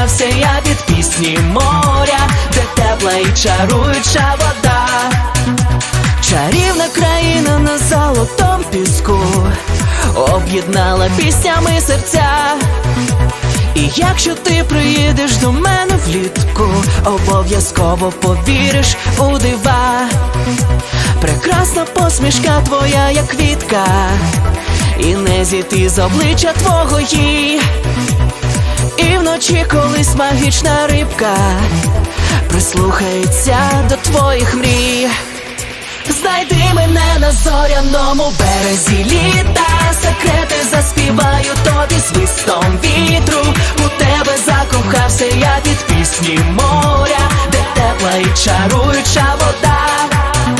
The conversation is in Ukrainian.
закохався я від пісні моря, де тепла і чаруюча вода. Чарівна країна на золотом піску об'єднала піснями серця. І якщо ти приїдеш до мене влітку, обов'язково повіриш у дива. Прекрасна посмішка твоя, як квітка, і не зійти з обличчя твого їй. І вночі колись магічна рибка прислухається до твоїх мрій. Знайди мене на зоряному березі літа, секрети заспіваю тобі свистом вітру. У тебе закохався я від пісні моря,